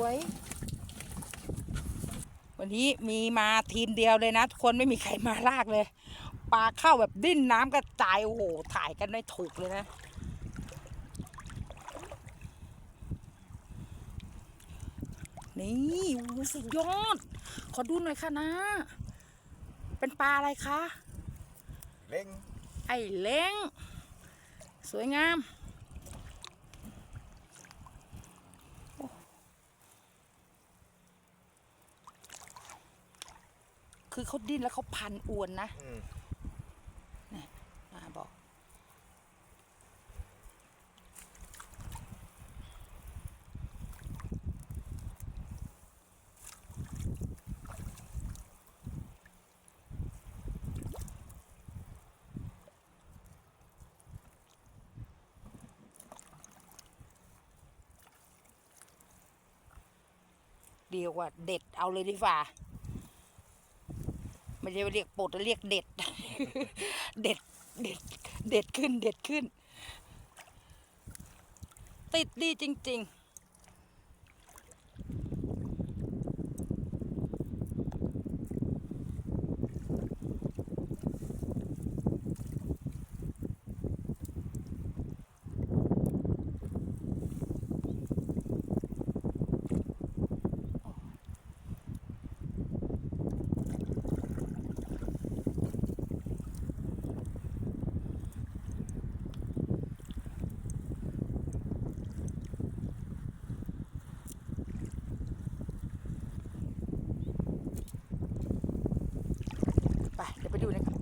วย วันนี้มีมาทีมเดียวเลยนะทุกคนไม่มีใครมาลากเลยปลาเข้าแบบดิ้นน้ำกระจายโอ้โหถ่ายกันไม่ถูกเลยนะนี่โอ้โหสุดยอด ขอดูหน่อยค่ะนะ เป็นปลาอะไรคะ เล่งไอ้เล้ง สวยงาม คือเขาดิ้นแล้วเขาพันอวนนะอืมมาบอก เดียวว่าเด็ดเอาเลยดีฝ่า ไม่ใช่เรียกปลดเรียกเด็ด เด็ด เด็ด เด็ดขึ้น เด็ดขึ้น ติดดีจริง ๆ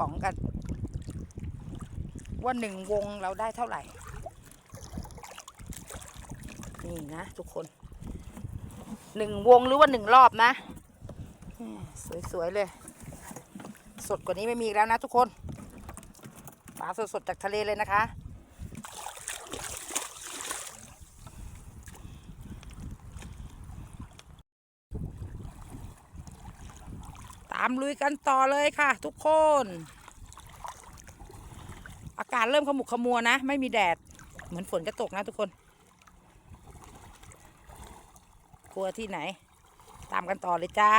ป๋องกัน ว่าหนึ่งวงเราได้เท่าไหร่ นี่นะทุกคนหนึ่งวงหรือว่าหนึ่งรอบนะ สวย ๆ เลย สดกว่านี้ไม่มีแล้วนะทุกคนปลาสด ๆ จากทะเลเลยนะคะามลุยกันต่อเลยค่ะ ทุกคน อากาศเริ่มขมุกขมัวนะ ไม่มีแดด เหมือนฝนจะตกนะทุกคน กลัวที่ไหน ตามกันต่อเลยจ้า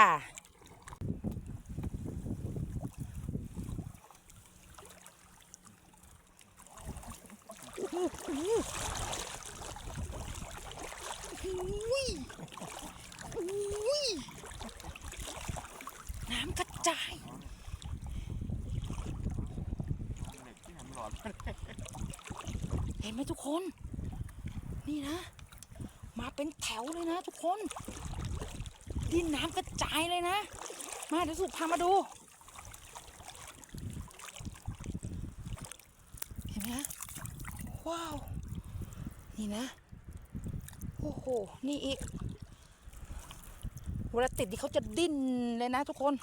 อุ้ยอุ้ยน้ำกระจาย เห็นไหมทุกคน นี่นะ มาเป็นแถวเลยนะ ทุกคน ดินน้ำกระจายเลยนะ มาเดี๋ยวสุพามาดู เห็นไหมฮะว้าว นี่นะ โอ้โห นี่อีก เวลาติดนี่เขาจะดิ้นเลยนะทุกคน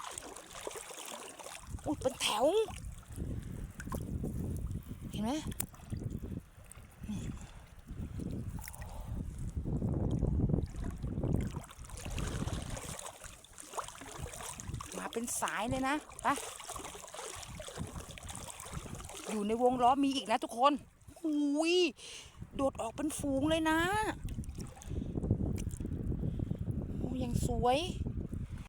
อุ้ยเป็นแถว ห็นไหมมาเป็นสายเลยนะไปอยู่ในวงล้อมีอีกนะทุกคนหุยโดดออกเป็นฝูงเลยนะโอ้ยังสวย